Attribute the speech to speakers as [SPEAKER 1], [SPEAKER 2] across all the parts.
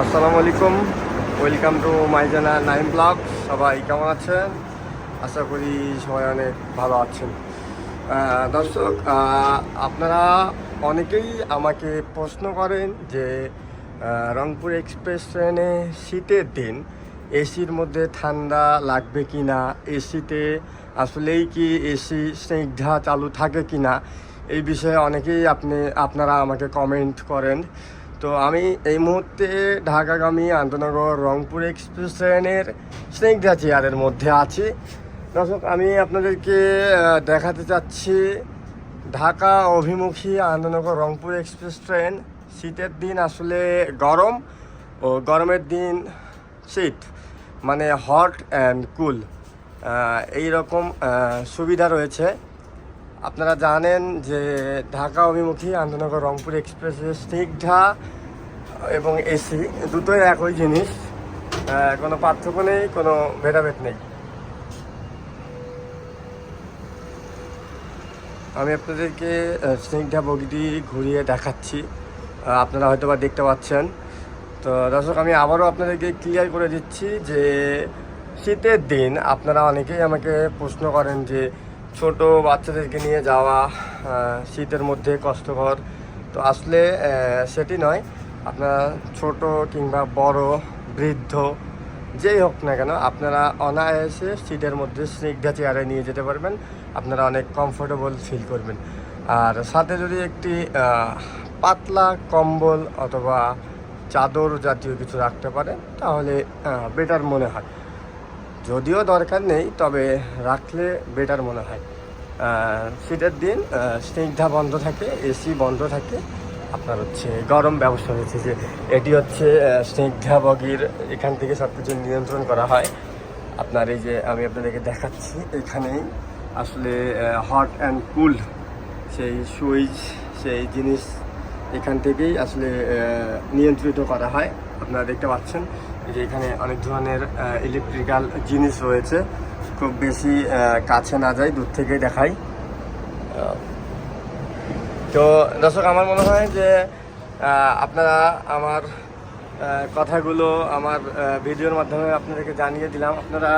[SPEAKER 1] আসসালামু আলাইকুম। Welcome to Maijana nine blog সবাই কেমন আছেন? আশা করি সবাই অনেক ভালো আছেন। দর্শক আপনারা অনেকেই আমাকে প্রশ্ন করেন যে রংপুর এক্সপ্রেস ট্রেনে শীতের দিন, এসির মধ্যে ঠান্ডা লাগবে কি না এসিতে আসলেই কি এসি স্নিগ্ধা চালু থাকে কি না এই বিষয়ে অনেকেই আপনি, আপনারা আমাকে কমেন্ট করেন। তো আমি এই মুহূর্তে ঢাকাগামী আন্তনগর রংপুর এক্সপ্রেস ট্রেনের স্নিগ্ধা চেয়ারের মধ্যে আছি। দর্শক, আমি আপনাদেরকে দেখাতে চাচ্ছি ঢাকা অভিমুখী আনন্দনগর রংপুর এক্সপ্রেস ট্রেন। শীতের দিন আসলে গরম ও গরমের দিন শীত মানে হট অ্যান্ড কুল। এই রকম সুবিধা রয়েছে। আপনারা জানেন যে ঢাকা, অভিমুখী আন্তনগর রংপুর এক্সপ্রেসে স্নিগ্ধা এবং এসি দুটোই একই জিনিস। কোনো পার্থক্য নেই, কোনো ভেদাভেদ নেই। আমি আপনাদেরকে স্নিগ্ধা বগিটি ঘুরিয়ে দেখাচ্ছি। আপনারা হয়তো বা দেখতে পাচ্ছেন। তো দর্শক, আমি আবারও আপনাদেরকে ক্লিয়ার করে দিচ্ছি যে শীতের দিন, আপনারা অনেকেই আমাকে প্রশ্ন করেন যে ছোট বাচ্চাদেরকে নিয়ে যাওয়া শীতের মধ্যে কষ্টকর। তো আসলে সেটি নয়। আপনারা ছোট কিংবা বড়, বৃদ্ধ, যেই হোক না কেন, আপনারা অনায়াসে সিটের মধ্যে স্নিগ্ধা চেয়ারে নিয়ে যেতে পারবেন। আপনারা অনেক কমফোর্টেবল ফিল করবেন। আর সাথে যদি একটি পাতলা কম্বল অথবা চাদর জাতীয় কিছু রাখতে পারেন, তাহলে বেটার মনে হয়। যদিও দরকার নেই, তবে রাখলে বেটার মনে হয়। শীতের দিন স্নিগ্ধা বন্ধ থাকে এসি বন্ধ থাকে। আপনার হচ্ছে গরম ব্যবস্থা হয়েছে যে এটি হচ্ছে স্নিগ্ধা বগির এখান থেকে সব কিছু নিয়ন্ত্রণ করা হয়। আপনার এই যে আমি আপনাদেরকে দেখাচ্ছি, এখানেই আসলে হট অ্যান্ড কুল সেই সুইচ, সেই জিনিস এখান থেকেই আসলে নিয়ন্ত্রিত করা হয়। আপনারা দেখতে পাচ্ছেন যে এখানে অনেক ধরনের ইলেকট্রিক্যাল জিনিস রয়েছে। খুব বেশি কাছে না যাই দূর থেকেই দেখাই। তো দর্শক, আমার মনে হয় যে আপনারা আমার কথাগুলো আমার ভিডিওর মাধ্যমে আপনাদেরকে জানিয়ে দিলাম। আপনারা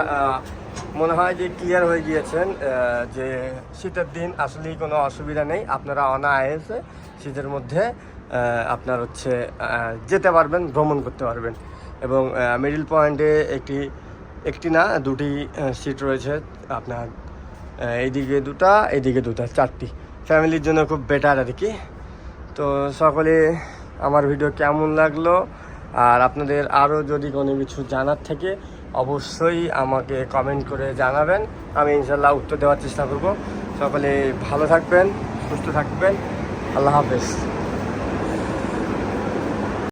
[SPEAKER 1] মনে হয় যে ক্লিয়ার হয়ে গিয়েছেন যে শীতের দিন আসলেই কোনো অসুবিধা নেই। আপনারা অনায়াসে শীতের মধ্যে আপনার হচ্ছে যেতে পারবেন, ভ্রমণ করতে পারবেন। এবং মিডিল পয়েন্টে একটি একটি না, দুটি সিট রয়েছে। আপনার এইদিকে দুটা এইদিকে দুটা, চারটি। ফ্যামিলির জন্য খুব বেটার আর কি। তো সকলে, আমার ভিডিও কেমন লাগল? আর আপনাদের আরও যদি কোনো কিছু জানার থেকে, অবশ্যই আমাকে কমেন্ট করে জানাবেন। আমি ইনশাল্লাহ উত্তর দেওয়ার চেষ্টা করব। সকলে ভালো থাকবেন, সুস্থ থাকবেন। আল্লাহ হাফেজ।